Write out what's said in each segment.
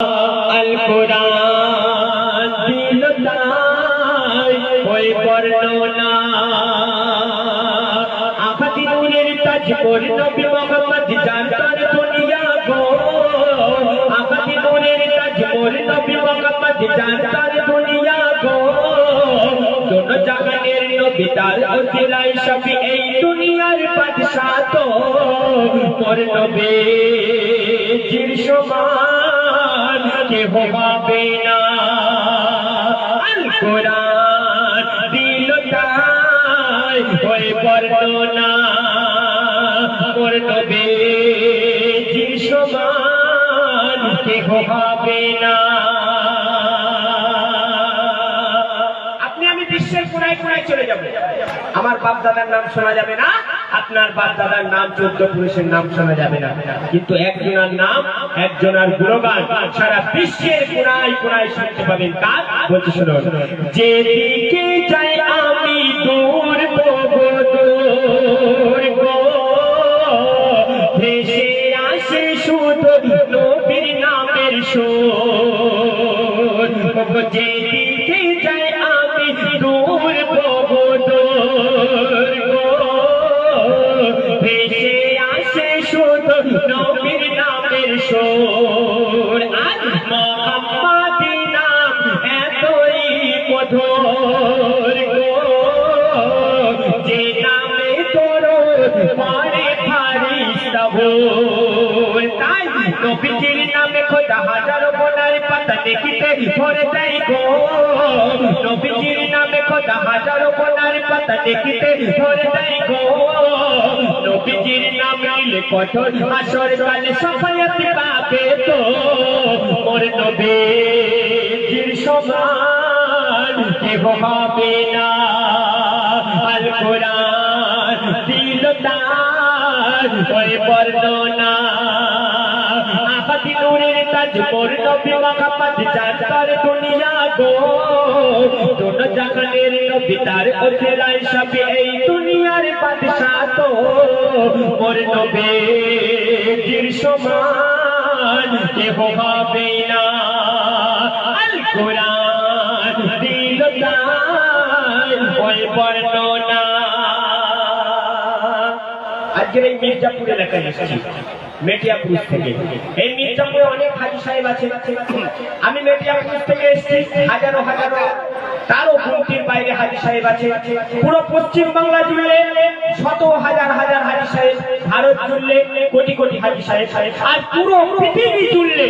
আল কোরআন দিল তাই, ওই বর্ণনা। আফাতি নূরের তাজ পর নবী মোহাম্মদ জানতার দুনিয়া গো। আফাতি নূরের তাজ পর নবী মোহাম্মদ জানতার দুনিয়া গো। দোনো জাগানের নবী তার ওসিলাই সবই এই দুনিয়ার বাদশা তো। মোর নবী জির সমান কে হবে না। আল কোরআন দিল তাই ওই বর্ণনা মোর নবী জির সমান কে আপনি আমি বিশ্বের কোনায় কোনায় চলে যাব। আমার বাপ দাদার নাম শোনা যাবে না? আপনার বাপ দাদার নাম চোদ্দ পুরুষের নাম শোনা যাবে না। কিন্তু একজনের নাম, একজনের গুণগান সারা বিশ্বের কোনায় কোনায় শুনতে পাবেন কার? বলতে শুনো যেদিকে যাই আমি দূর শুধু নবীর নামের সুর। যেদিকে সুর আর মোহাম্মদি নাম এতই গো যে নামে তোর ফারিস্তা ভোর তাই নবীজির নামে খোদা হাজারো গোনার পাতা দেখিতে ভরে যাই গো নবীজির নামে খোদা হাজারো গোনার পাতা দেখিতে ভরে যাই গো নবীজির নাম নিলে কঠোর আসর কালে সফায়াত পাবে তো মোর নবীজির সমান কেহ হবে না। আল কোরআন দিল তার বর্ণনা। নূরের তাজ মোর নবী মোহাম্মদ জানতার দুনিয়া গো দোনো জাহানের নবী তার ওসিলায় সব এই দুনিয়ার বাদশা তো মোর নবী জির সমান কেহ হবে না আল কোরআন দিল তার ওই বর্ণনা আজকের এই মির্জাপুর এলাকায় এসেছি। মেটিয়াপুর থেকে। এই অনেক হাজি সাহেব আছে। আমি থেকে এসেছি, হাজারো হাজারো। তারও গুমতির বাইরে হাজি সাহেব আছে। পুরো জুড়ে শত, হাজার হাজার হাজি সাহেব ভারত জুড়লে, কোটি কোটি হাজি সাহেব। আর পুরো পৃথিবী জুড়লে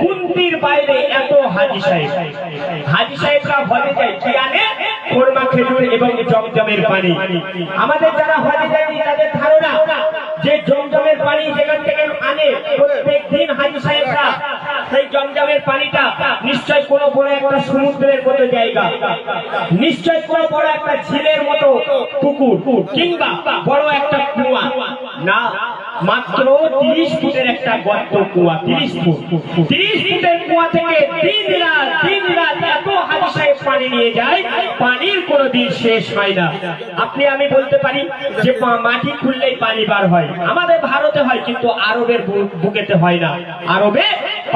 গুমতির বাইরে এত হাজি সাহেব। হাজি সাহেবরা যায়, কি আনে? কোরমা খেজুর এবং জমজমের পানি। আমাদের যারা হজে যায়নি তাদের ধারণা যে জমজমের পানি যেখান থেকে আনে, প্রত্যেক দিন হাজি সাহেবরা সেই জমজমের পানিটা নিশ্চয় কোনো বড় একটা সমুদ্রের মতো জায়গা। নিশ্চয় কোনো বড় একটা ঝিলের মতো পুকুর কিংবা বড় একটা কুয়া। না মাত্র তিরিশ ফুটের একটা গর্ত কুয়া, তিরিশ ফুট। তিরিশ ফুটের কুয়া থেকে দিন রাত দিন রাত এত হাজি সাহেব পানি নিয়ে যায়, পানির কোনো দিন শেষ হয় না। আপনি, আমি বলতে পারি যে মাটি খুললেই পানি বার হয়। আমাদের ভারতে হয়, কিন্তু আরবের বুকেতে হয় না। আরবে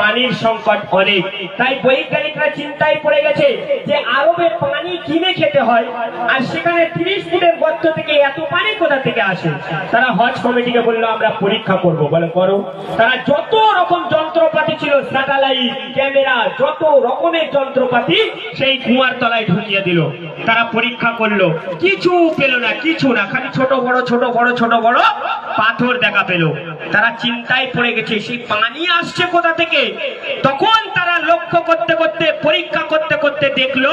পানির সংকট অনেক। তাই বৈজ্ঞানিকরা চিন্তায় পড়ে গেছে যে আরবে পানি কিনে খেতে হয়, আর সেখানে তিরিশ ফুটের গর্ত থেকে এত পানি কোথা থেকে আসে? তারা হজ কমিটিকে বলল, আমরা পরীক্ষা করব, বলে করো। তারা যত রকম যন্ত্রপাতি ছিল স্যাটেলাইট ক্যামেরা যত রকমের যন্ত্রপাতি, সেই কুয়ার তলায় ঢুকিয়ে দিল। তারা পরীক্ষা করল। কিছু পেল না, কিছু না, খালি ছোট বড় ছোট বড় ছোট বড় পাথর দেখা পেল। তারা চিন্তায় পড়ে গেছে, সেই পানি আসছে কোথা থেকে? তখন তারা লক্ষ্য করতে করতে, পরীক্ষা করতে করতে দেখল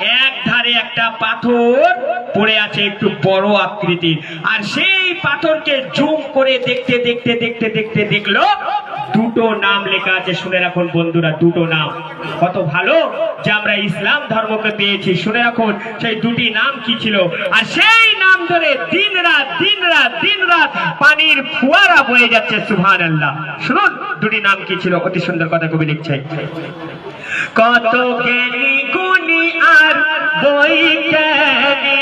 এক ধারে একটা পাথর পড়ে আছে একটু বড় আকৃতির। আর সেই পাথরকে জুম করে দেখতে দেখতে দেখতে দেখতে, দেখল। দুটো নাম লেখা আছে, শুনে রাখুন বন্ধুরা, দুটো নাম। কত ভালো যে আমরা ইসলাম ধর্মকে পেয়েছি, শুনে রাখুন, সেই দুটি নাম কি ছিল? আর সেই নাম ধরে দিন রাত দিন রাত দিন রাত পানির ফুয়ারা বয়ে যাচ্ছে সুভান আল্লাহ শুনুন, দুটি নাম কি ছিল? অতি সুন্দর কথা কবি লিখছে কত জ্ঞানী গুণী আর বই জ্ঞানী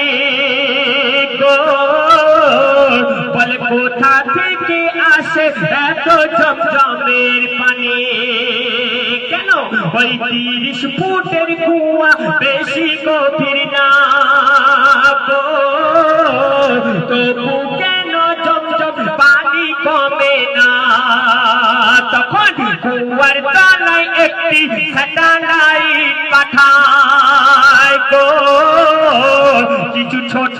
কোথা থেকে আসে এত জমজমের পানি। কেন? ওই তিরিশ ফুটের কুয়া বেশি গভীর না। তবু কেন জম জম পানি কমে না? তখন কুয়ার তলায় একটি সাটানাই পাঠায় গো। কিছু ছোট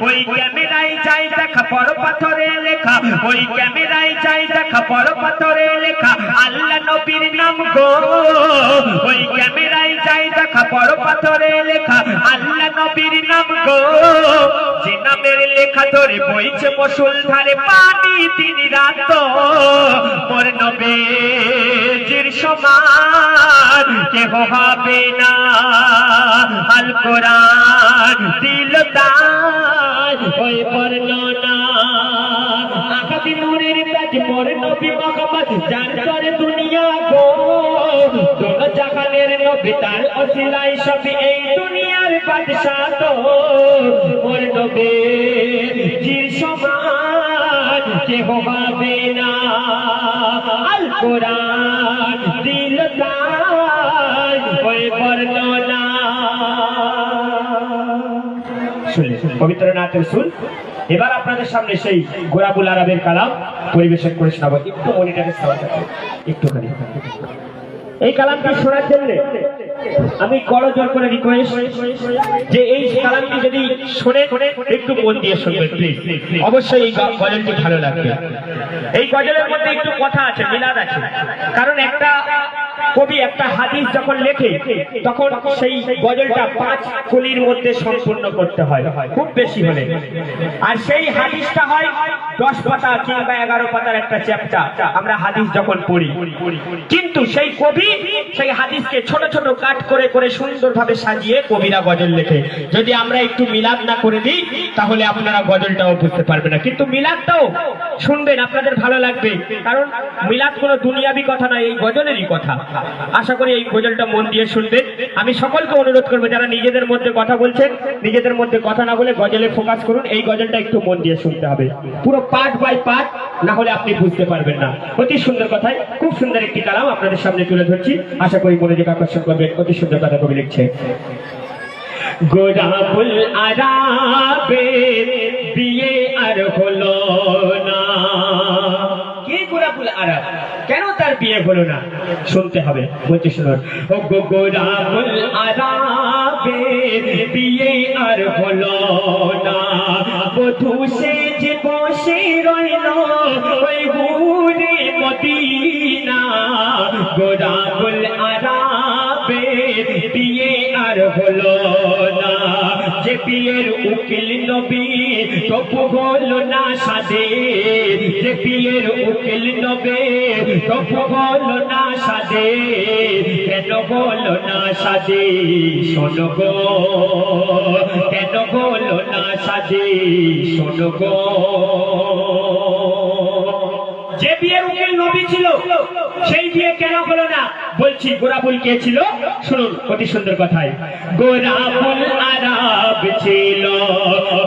ওই ক্যামেরায় যাই দেখা বড় পাথরে লেখা। ওই ক্যামেরায় যাই দেখা বড় পাথরে লেখা। আল্লাহ নবীর নাম গো। ওই ক্যামেরায় যাই দেখা বড় পাথরে লেখা। আল্লাহ নবীর নাম গো। যে নামের লেখা ধরে বইছে মশুল ধারে পানি দিন রাত। মোর নবীর সমান কেহ হবে না। আল কোরআন দিল তার ওই বর্ণনা আকাদি নূরের তাজ মোর নবী মোহাম্মদ, যার করে দুনিয়া গো। দোন জাহানের নবী তার অসিলাই সবই এই দুনিয়ার বাদশাহ তো মোর নবী জির সমান, কেহ হবে না। আল কোরআন দিল তার ওই বর্ণনা শুনলেন এবার আপনাদের সামনে সেই গোরাবুল আরবের কালাম পরিবেশন করে শোনাবো। একটু একটুখানি। এই কালামটি শোনার জন্য আমি জোর করে রিকোয়েস্ট যে এই কালামটি যদি শোনে একটু মন দিয়ে শুনবেন প্লিজ অবশ্যই এই গজলটি ভালো লাগবে। এই গজলের মধ্যে একটু কথা আছে, মিলাদ আছে। কারণ একটা কবি, একটা হাদিস যখন লেখে, তখন সেই গজলটা পাঁচ কলির মধ্যে সম্পূর্ণ করতে হয়, খুব বেশি হলে। আর সেই হাদিসটা হয় দশ পাতা কিংবা এগারো পাতার একটা চ্যাপ্টা। আমরা হাদিস যখন পড়ি, কিন্তু সেই কবি সেই হাদিসকে ছোট ছোট কাট করে করে সুন্দরভাবে সাজিয়ে কবিরা গজল লেখে। যদি আমরা একটু মিলাদ না করে দিই, তাহলে আপনারা গজলটাও বুঝতে পারবে না। কিন্তু মিলাদটাও শুনবেন, আপনাদের ভালো লাগবে। কারণ মিলাদ কোনো দুনিয়াবি কথা নয় এই গজলেরই কথা। আশা করি এই গজলটা মন দিয়ে শুনবেন। আমি সকলকে অনুরোধ করব, যারা নিজেদের মধ্যে কথা বলছেন, নিজেদের মধ্যে কথা না বলে গজলে ফোকাস করুন, এই গজলটা একটু মন দিয়ে শুনতে হবে। পুরো পার্ট বাই পার্ট না হলে আপনি বুঝতে পারবেন না। অতি সুন্দর কথায়, খুব সুন্দর একটি কালাম আপনাদের সামনে তুলে ধরছি। আশা করি মনোযোগ আকর্ষণ করবেন, অতি সুন্দর কথা কবি লিখছে। গোলাপুল আরাবের বিয়ে আর হলো না। কে গোলাপুল আরাব কেন তার বিয়ে হলো না? শুনতে হবে বলতে শুনুন। ও গোলাপুল আরাবের বিয়ে আর হলো না। বধু সে যে বসে রইল ওই মদিনা। গোলাপুল আরাবের বিয়ে আর হলো না। যে বিয়ের উকিল নবী, তবু হলো না সাদে। যে বিয়ের উকিল নবে, তবু হলো না সাদে। কেন হলো না সাদে? শোনো গো। কেন হলো না সাদে? শোনো গো। যে বিয়ের উকিল নবী ছিল, সেই বিয়ে কেন হলো না? বলছি গোরাবুল কে ছিল শুনুন অতি সুন্দর কথায়। গোরাবুল আরব ছিল,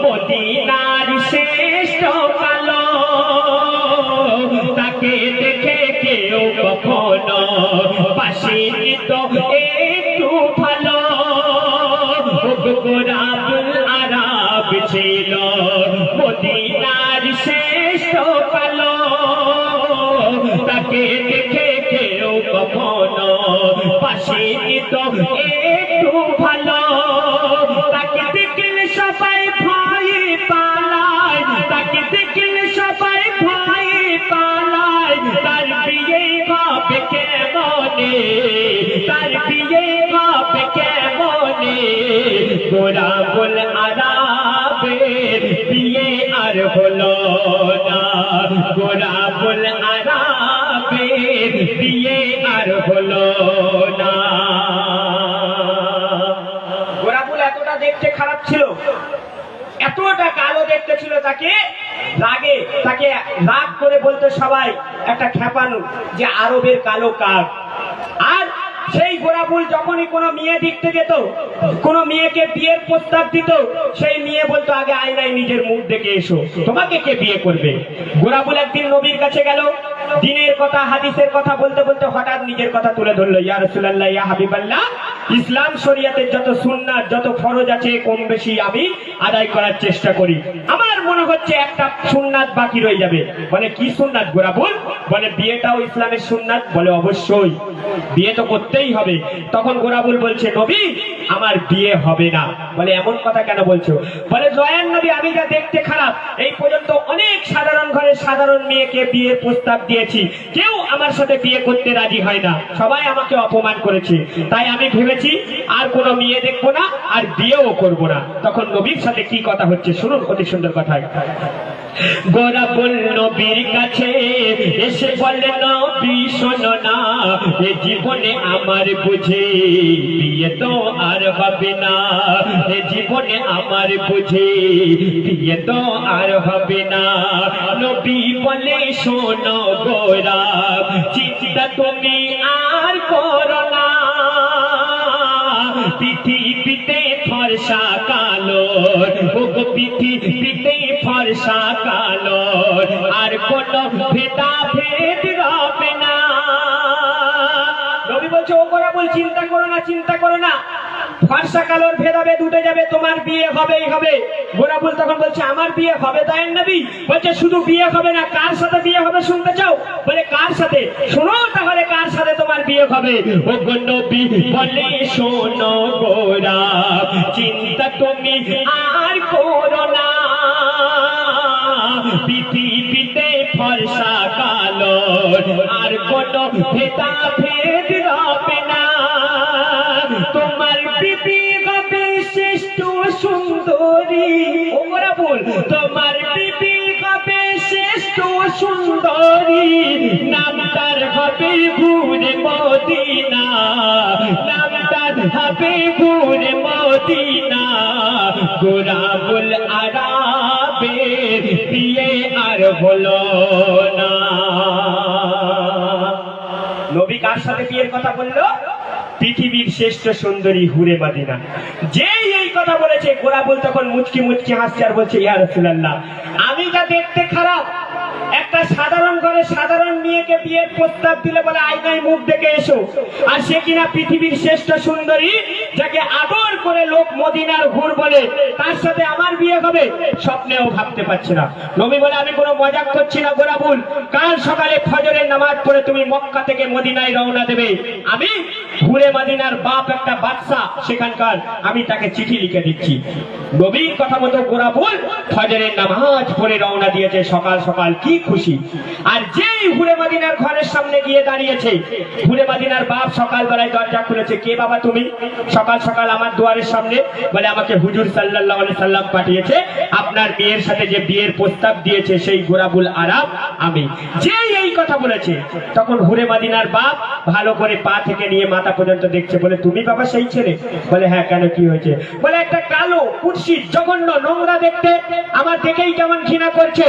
মদিনার শ্রেষ্ঠ কালো তাকে দেখে কেউ কখনো পাশে নিত একটু ভালো। গোরাবুল আরব ছিল, মদিনার শ্রেষ্ঠ কালো পাশে নিত একটু ভালো। তাকে দেখলে সবাই ভয় পালায়, তাকে দেখলে সবাই ভয় পালায়। তার বিয়ে হবে কেমনে? তার বিয়ে হবে কেমনে? গোরা বল আরাবের বিয়ে আর হলো না। গোরা বল আরাবের বিয়ে আর হলো না। গোরাবুল এতটা দেখতে খারাপ ছিল, এতটা কালো দেখতে ছিল তাকে, রাগে, তাকে রাগ করে বলতে সবাই, একটা খেপানো যে আরবের কালো কাক। আর সেই গোড়াবুল যখনই কোনো মেয়ে দেখতে যেত, কোনো মেয়েকে বিয়ের প্রস্তাব দিত, সেই মেয়ে বলতো, আগে আয়নায় নিজের মুখ দেখে এসো, তোমাকে কে বিয়ে করবে? গোড়াবুল একদিন নবীর কাছে গেল দিনের কথা, হাদিসের কথা বলতে বলতে হঠাৎ নিজের কথা তুলে ধরলো, ইয়া রাসূলুল্লাহ, ইয়া হাবিবাল্লাহ, ইসলাম শরিয়াতের যত সুন্নাত, যত ফরজ আছে, কম বেশি আমি আদায় করার চেষ্টা করি। আমার মনে হচ্ছে একটা সুন্নাত বাকি রয়ে যাবে। বলে, কি সুন্নাত গোরাবুল বলে, বিয়েটাও ইসলামের সুন্নাত? বলে, অবশ্যই। বিয়ে তো করতেই হবে। তখন গোরাবুল বলছে, নবী, আমার বিয়ে হবে না। বলে, এমন কথা কেন বলছো? বলে জয়ান নবী, আমি যা দেখতে খারাপ, এই পর্যন্ত অনেক সাধারণ ঘরের সাধারণ মেয়েকে বিয়ের প্রস্তাব দিয়েছি। কেউ আমার সাথে বিয়ে করতে রাজি হয় না। সবাই আমাকে অপমান করেছে। তাই আমি ভেবেছি, আর কোনো মেয়ে দেখব না, আর বিয়েও করব না। তখন নবীর সাথে কি কথা হচ্ছে? শুনুন অতি সুন্দর কথা গোরা বলল নবীর কাছে এসে বলে নবী, শোনো না, এ জীবনে আমার বুঝে বিয়ে তো আর হবে না। এ জীবনে আমার বুঝে বিয়ে তো আর হবে না। নবী বলে, শোনো গোরা, চিন্তা তুমি আর করো না। পৃথিবীতে ফর্সা কালো ও পৃথিবীতে ফর্সা আর কোন ভেদা ভেদ রবে না। রবি বলছে, ও করা বল চিন্তা করো না, চিন্তা করো না। ফর্সা কালোর ভেদাভেদ যাবে, তোমার বিয়ে হবেই হবে। গোরাবুল তখন বলছে, আমার বিয়ে হবে তাই নবী? বলছে, শুধু বিয়ে হবে না, কার সাথে বিয়ে হবে শুনতে চাও? বলে, কার সাথে? শোনো তাহলে কার সাথে তোমার বিয়ে হবে? ও নবী বলে, শোনো গোরা, চিন্তা তুমি আর করো না। পৃথিবীতে ফর্সা কালো, আর ভেদা না। তোমার হবে শ্রেষ্ঠ সুন্দরী। ওরা বল তোমার হবে শ্রেষ্ঠ সুন্দরী। নাম তার হবে ভুরে মদিনা। নাম তার হবে ভুরে মদিনা। গোরাবুল আরাবে বিয়ে আর হলো না। নবী কার সাথে বিয়ের কথা বলল? পৃথিবীর শ্রেষ্ঠ সুন্দরী হুরে মাদিনা। যেই এই কথা বলেছে গোরাবুল তখন মুচকি মুচকি হাসছে আর বলছে, ইয়া রাসূলুল্লাহ, আমি যা দেখতে খারাপ, একটা সাধারণ ঘরে সাধারণ মেয়েকে বিয়ের প্রস্তাব দিলে বলে, আয়নায় মুখ দেখে এসো। আর সে কিনা পৃথিবীর শ্রেষ্ঠ সুন্দরী, যাকে আদর করে লোক মদিনার হুর বলে, তার সাথে আমার বিয়ে হবে? স্বপ্নেও ভাবতে পারছি না। নবী বলে, আমি কোনো মজাক করছি না গোরাবুল কাল সকালে ফজরের নামাজ পড়ে তুমি মক্কা থেকে মদিনায় রওনা দেবে। আমি ঘুরে মদিনার বাপ একটা বাদশা সেখানকার, আমি তাকে চিঠি লিখে দিচ্ছি। নবীর কথা মতো গোরাবুল ফজরের নামাজ পড়ে রওনা দিয়েছে, সকাল সকাল। কি খুশি। আর যেই ঘুরে মাদিনার ঘরের সামনে গিয়ে দাঁড়িয়েছে, ঘুরে মাদিনার বাপ সকাল বেলায় দরজা খুলেছে, কে বাবা তুমি? সকাল সকাল আমার দুয়ারের সামনে বলে আমাকে হুজুর আলাইহি সাল্লাম পাঠিয়েছে। আপনার মেয়ের সাথে যে বিয়ের প্রস্তাব দিয়েছে সেই গোরাবুল আরাম আমি। যেই এই কথা বলেছে, তখন হুরে মাদিনার বাপ ভালো করে পা থেকে নিয়ে মাথা পর্যন্ত দেখছে। বলে, তুমি বাবা সেই ছেলে? বলে হ্যাঁ কেন কি হয়েছে? বলে, একটা কালো কুৎসিত জঘন্য নোংরা দেখতে, আমার দেখেই কেমন ঘৃণা করছে।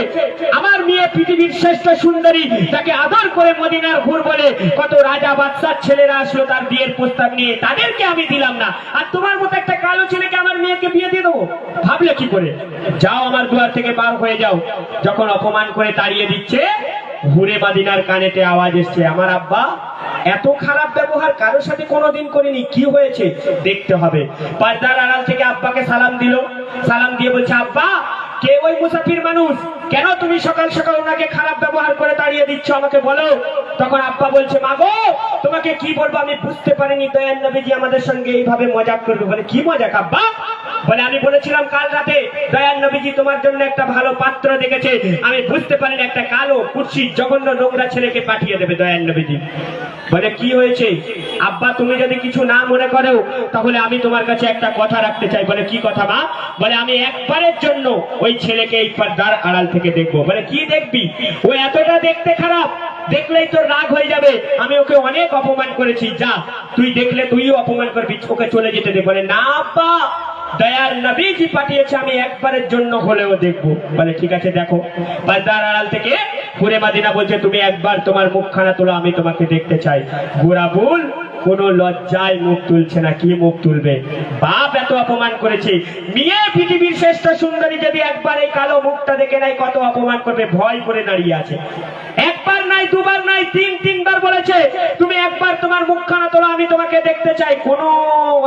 আমার মেয়ে পৃথিবীর শ্রেষ্ঠ সুন্দরী, তাকে আদর করে মদিনার ঘুর বলে, কত রাজা বাদশার ছেলেরা আসলো তার বিয়ের প্রস্তাব নিয়ে। তাদেরকে আমি দিলাম না। আর তোমার মতো একটা কালো ছেলেকে আমার মেয়েকে বিয়ে দিয়ে দেবো? ভাবলে কি করে? যাও আমার দুয়ার থেকে বার হয়ে যাও। যখন অপমান করে তাড়িয়ে দিচ্ছে, ঘুরে বাদিনার কানেতে আওয়াজ এসছে, আমার আব্বা, এত খারাপ ব্যবহার কারোর সাথে কোনোদিন করিনি, কি হয়েছে? দেখতে হবে। পর্দার আড়াল থেকে আব্বাকে সালাম দিল। সালাম দিয়ে বলছে, আব্বা কে ওই মুসাফির মানুষ? কেন তুমি সকাল সকাল ওনাকে খারাপ ব্যবহার করে তাড়িয়ে দিচ্ছ? আমাকে বলো। তখন আব্বা বলছে, মাগো, তোমাকে কি বলব আমি বুঝতে পারিনি। দয়াল নবীজি আমাদের সঙ্গে এইভাবে মজাক করবে। বলে, কি মজাক আব্বা? বলে আমি বলেছিলাম, কাল রাতে দয়ান নবীজি তোমার জন্য একটা ভালো পাত্র দেখেছে। আমি বুঝতে পারিনি, একটা কালো কুৎসি জঘন্য নোংরা ছেলেকে পাঠিয়ে দেবে দয়ান নবীজি। বলে, কি হয়েছে? আব্বা, তুমি যদি কিছু না মনে করো, তাহলে আমি তোমার কাছে একটা কথা রাখতে চাই। বলে, কি কথা মা? বলে, আমি একবারের জন্য ওই ছেলেকে এই পর্দার আড়াল থেকে দেখব। বলে, কি দেখবি? ও এতটা দেখতে খারাপ, দেখলেই তোর রাগ হয়ে যাবে। আমি ওকে অনেক অপমান করেছি। যা, তুই দেখলে তুইও অপমান করবি, ওকে চলে যেতে দে। বলে, না, আব্বা দয়ার নবীজি পাঠিয়েছে, আমি একবারের জন্য হলেও বলে, ঠিক আছে, দেখো। আড়াল থেকে মাদিনা বলছে, তুমি একবার তোমার মুখখানা তোলো, আমি তোমাকে দেখতে চাই। গোরাবুল কোনো লজ্জায় মুখ তুলছে না, কি মুখ তুলবে? বাপ এত অপমান করেছে। পৃথিবীর শ্রেষ্ঠ সুন্দরী যদি একবার এই কালো মুখটা দেখে নাই কত অপমান করবে? ভয় করে দাঁড়িয়ে আছে। একবার নাই, দুবার নাই, তিন, তিনবার বলেছে, তুমি একবার তোমার মুখখানা তোলো, আমি তোমাকে দেখতে চাই। কোন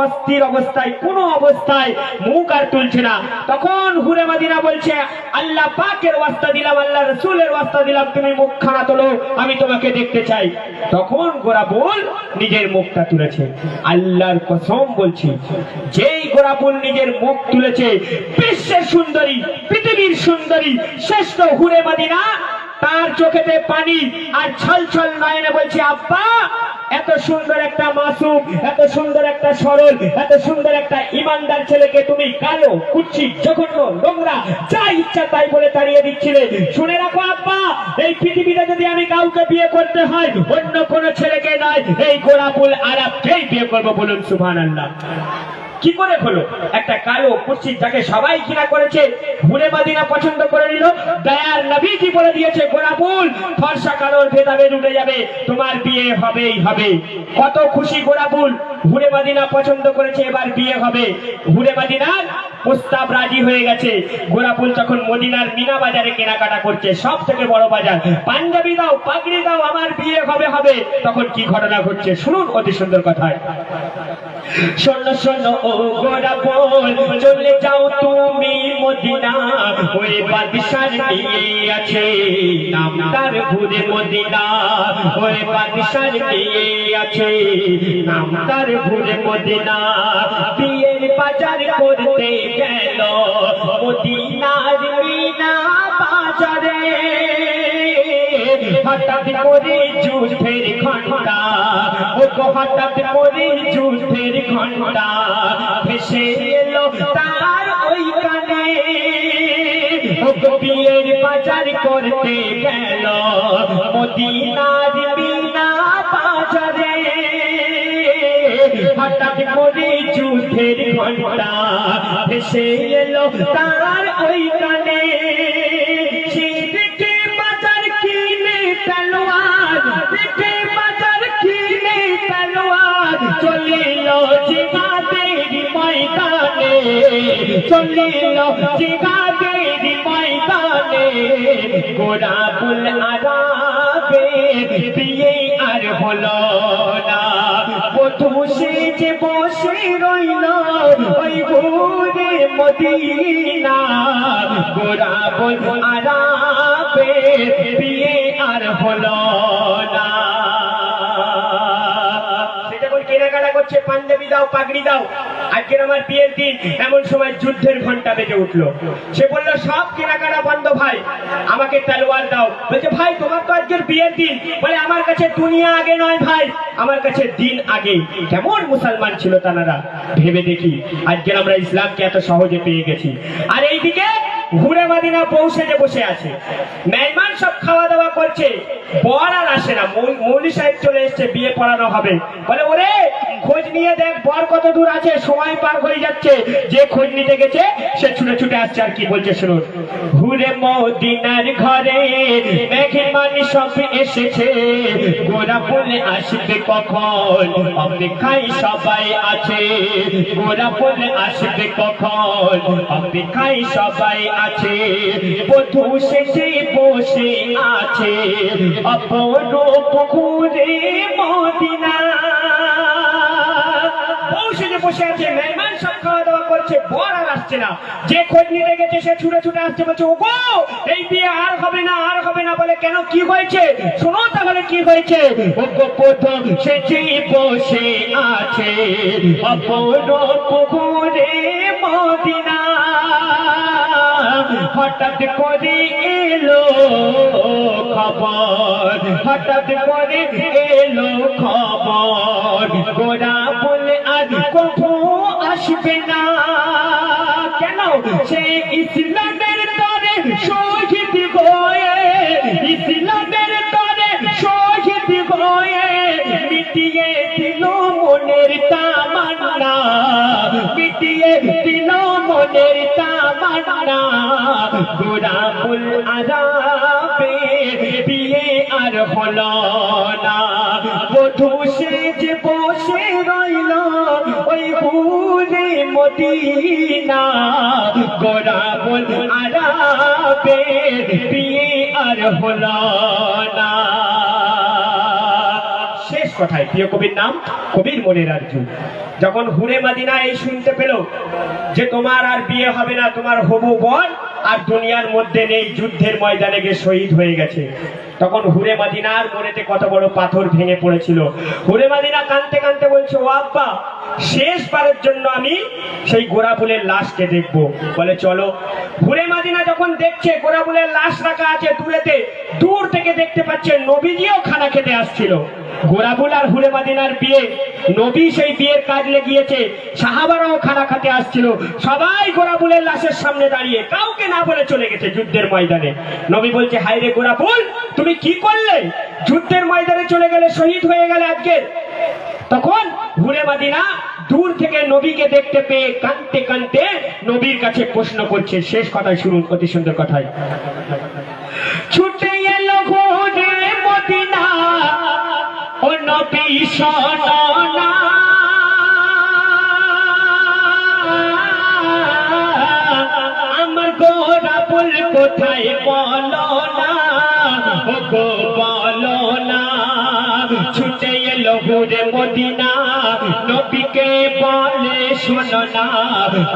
অস্থির অবস্থায়, কোন অবস্থায় মুখ আর তুলছে না। তখন হুরে মাদিনা বলছে, আল্লাহ পাকের ওয়াস্তা দিলাম, আল্লাহ রসুলের ওয়াস্তা দিলাম, তুমি মুখখানা তোলো, আমি তোমাকে দেখতে চাই। তখন গোরাবুল নিজের মুখটা তুলেছে। আল্লাহর কসম বলছি, যেই গোরাবুল নিজের মুখ তুলেছে, বিশ্বের সুন্দরী, পৃথিবীর সুন্দরী, শ্রেষ্ঠ হুরে মাদিনা তার চোখেতে পানি আর ছল ছল নয়নে বলছে, আব্বা, এত সুন্দর একটা মাসুম, এত সুন্দর একটা সরল, এত সুন্দর একটা ইমানদার ছেলেকে তুমি কালো, কুচ্ছি, জঘন্য, নোংরা, যা ইচ্ছা তাই বলে তাড়িয়ে দিচ্ছিলে। শুনে রাখো, আব্বা, এই পৃথিবীতে যদি আমি কাউকে বিয়ে করতে হয়, অন্য কোনো ছেলেকে নয়, এই গোলাপুল আরবকেই বিয়ে করব বলুন সুভান আল্লাহ কি করে হলো? একটা কালো কুচ্ছিত যাকে সবাই ঘৃণা করেছে, ভুলে মাদিনা পছন্দ করে নিল। দয়ার নবীজি বলে দিয়েছে গোলাপুল ফর্সা কালোর ভেদাভেদ উঠে যাবে, তোমার বিয়ে হবেই হবে। কত খুশি গোলাপুল ভুলে মাদিনা পছন্দ করেছে, এবার বিয়ে হবে। ভুলে মাদিনার প্রস্তাব রাজি হয়ে গেছে। গোলাপুল তখন মদিনার মিনা বাজারে কেনাকাটা করছে সব থেকে বড় বাজার। পাঞ্জাবি দাও, পাগড়ি দাও, আমার বিয়ে হবে হবে। তখন কি ঘটনা ঘটছে? শুনুন অতি সুন্দর কথায়। শোনো শোনো, ও গোরাপুল চলে যাও তুমি। মদিনা ওই বাদশার বিয়ে আছে নাম তার ভুরে মদিনা ওই বাদশার বিয়ে আছে নাম তার ভুরে মদিনা বিয়ের বাজার করতে গেল। মদিনার মিনা বাজারে। হঠাৎ করে যুদ্ধের ঘণ্টা ও হঠাৎ করে যুদ্ধের ঘণ্টা ভেসে এলো তার করতে গেল। মদিনার বিনা বাজারে হঠাৎ করে যুদ্ধের ঘণ্টা ভেসে এলো তার ওই কানে চলিল জিগাদের ময়দানে গোড়াবুল আরাবে বিয়ে আর হলো না বধু সেজে বসে রইল ওই ভোরে মদিনা গোড়াবুল আরাবে বিয়ে আর হলো না সে যখন কেনাকাটা করছে পাঞ্জাবি দাও পাগড়ি দাও আজকের আমার বিয়ের দিন এমন সময় যুদ্ধের ঘণ্টা বেজে উঠল। সে বলল, সব কেনাকাটা বন্ধ ভাই, আমাকে তেলোয়ার দাও। বলছে, ভাই, তোমার তো আজকের বিয়ের দিন। বলে, আমার কাছে দুনিয়া আগে নয় ভাই, আমার কাছে দিন আগে। কেমন মুসলমান ছিল তারা ভেবে দেখি, আজকের আমরা ইসলামকে এত সহজে পেয়ে গেছি। আর এইদিকে ঘুরে মাদিনা পৌঁছে যে বসে আছে। মেহমান সব খাওয়া দাওয়া করছে। বর আর আসে না। মৌলি সাহেব চলে এসছে, বিয়ে পড়ানো হবে। বলে, ওরে, খোঁজ নিয়ে দেখ, বর কত দূর আছে, সময় পার হয়ে যাচ্ছে। যে খোঁজ নিতে গেছে, সে ছুটে ছুটে আসছে আর কি বলছে, শুনুন। ঘুরে মদিনার ঘরে মেহমান সব এসেছে। গোরা বলে আসবে কখন? অপেক্ষায় সবাই আছে। গোরা বলে আসবে কখন? অপেক্ষায় সবাই আছে। বধু শেষে বসে আছে। অপরূপ ঘুরে মদিনা। সব খাওয়া দাওয়া করছে না। যে খোঁজ ছুটে ছুটে আসছে, বলছে এই আর হবে না, আর হবে না। বলে, কেন, কি হয়েছে? শোনো কি হয়েছে? প্রথম ঘুরে মদিনা। হঠাৎ করে এলো খবর, হঠাৎ করে এলো খবর। গোড়া বলে আজ কখনো আসবে না। কেন? সে ইসলামের গোলাপুল আদাপে বিয়ে আর হলো না। বধু সে যে বসে রইল ওই ভুলে মদিনা। গোলাপুল আদাপে বিয়ে আর হলো না। শেষ কথায় প্রিয় কবির নাম কবির মনে রাজ্য যখন হুরে মাদিনা এই শুনতে পেল যে তোমার আর বিয়ে হবে না, তোমার হবু বল আর দুনিয়ার মধ্যে নেই যুদ্ধের ময়দানে গিয়ে শহীদ হয়ে গেছে। তখন হুরে মাদিনার মনেতে কত বড় পাথর ভেঙে পড়েছিল। হুরে মাদিনা কানতে কানতে বলছে, ও আব্বা, শেষবারের জন্য আমি সেই গোড়াবুলের লাশকে দেখব। বলে, চলো। হুরে মাদিনা যখন দেখছে গোড়াবুলের লাশ রাখা আছে দূরেতে, দূর থেকে দেখতে পাচ্ছে নবীজিও খানা খেতে আসছিল। গোড়াবুল আর হুরে মাদিনার বিয়ে, নবী সেই বিয়ের কাজ লেগিয়েছে, সাহাবারাও খানা খেতে আসছিল। সবাই গোড়াবুলের লাশের সামনে দাঁড়িয়ে, কাউকে না বলে চলে গেছে যুদ্ধের ময়দানে। নবী বলছে হাই রে গোড়াবুল তুমি কি করলে? যুদ্ধের ময়দানে চলে গেলে, শহীদ হয়ে গেলে আজকে? তখন ঘুরে মাদিনা দূর থেকে নবীকে দেখতে পেয়ে কানতে কানতে নবীর কাছে প্রশ্ন করছে। শেষ কথায় শুনুন অতি সুন্দর কথায়। ছুটে এলো ঘুরে মদিনা আমার গোরা বল কোথায় বলো না? বলো না। ছুটে এলো হুরে মদিনা। নবীকে বলে, শোনো না,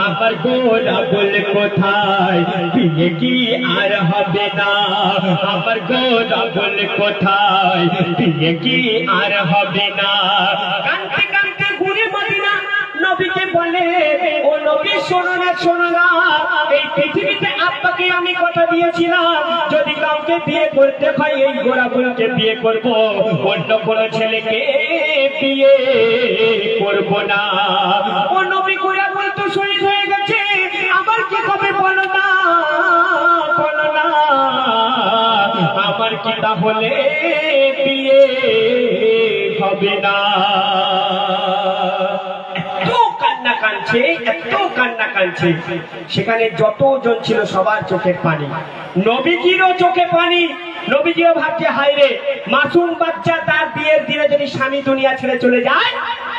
আমার গোরা বল কোথায়? বিয়ে কি আর হবে না? আমার গোরা বল কোথায়? বিয়ে কি আর হবে না? কানতে কানতে ঘুরে মদিনা, নবীকে বলে শোনো না শোনো না। এই পৃথিবীতে আমি কথা দিয়েছিলাম। যদি কাউকে বিয়ে করতে হয়, এই গোড়াগুলোকে বিয়ে করব। অন্য কোন ছেলেকে বিয়ে করব না। ও নবী গোড়াগুলো তো শহীদ হয়ে গেছে। আবার কি হবে বলো না বলো না। আমার কি তাহলে বিয়ে হবে না? কাঁদছে এত কান্না কাঁদছে। সেখানে যতজন ছিল সবার চোখের পানি। নবীজিরও চোখে পানি। নবীজিও ভাবছে হায় রে মাসুম বাচ্চা তার বিয়ের দিনে যদি স্বামী দুনিয়া ছেড়ে চলে যায়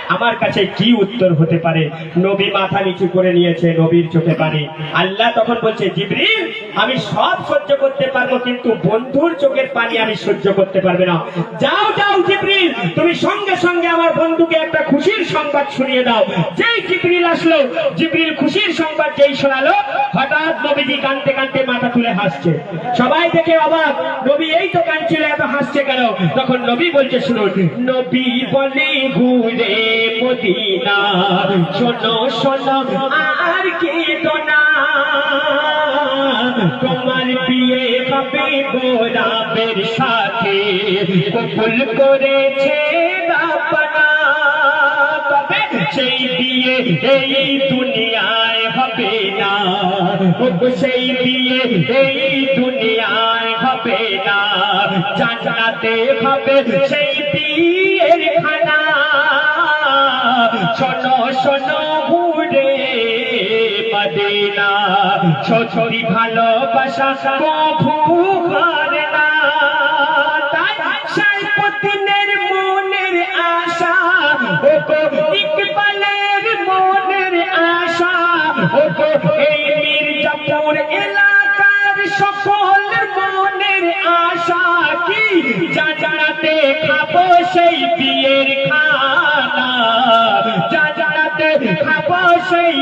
আমার কাছে কি উত্তর হতে পারে? নবী মাথা নিচু করে নিয়েছে নবীর চোখে পানি। আল্লাহ তখন বলছে, জিবরিল, আমি সব সহ্য করতে পারব, কিন্তু বন্ধুর চোখের পানি আমি সহ্য করতে পারবে না। যাও যাও, জিবরিল, তুমি সঙ্গে সঙ্গে আমার বন্ধুকে একটা খুশির সংবাদ শুনিয়ে দাও। যেই জিবরিল আসলো, জিবরিল খুশির সংবাদ যেই শোনালো, হঠাৎ নবীজি কানতে কানতে মাথা তুলে হাসছে। সবাই দেখে অবাক, নবী, এই তো কানছিল এত হাসছে কেন? তখন নবী বলছে, শুনুন, নবী বলে ঘুরে মদিনা শোনো শোনো, আর কি তোমার বিয়ে হবে গোলাপের সাথে। কবুল করেছে সেই বিয়ে এই দুনিয়ায় হবে না। সেই বিয়ে এই দুনিয়ায় হবে না। জান্নাতে হবে সেই শোনো বুড়ে মদিনা, সত্যি ভালোবাসা কভু হারে না। তাই সাইপতিনের মনের আশা, ও ইকবালের মনের আশা, ও এই মির্জাপুর এলাকার সকল মনের আশা কি? যা যারাতে খাব সেই বিয়ের খানা। হাতে সেই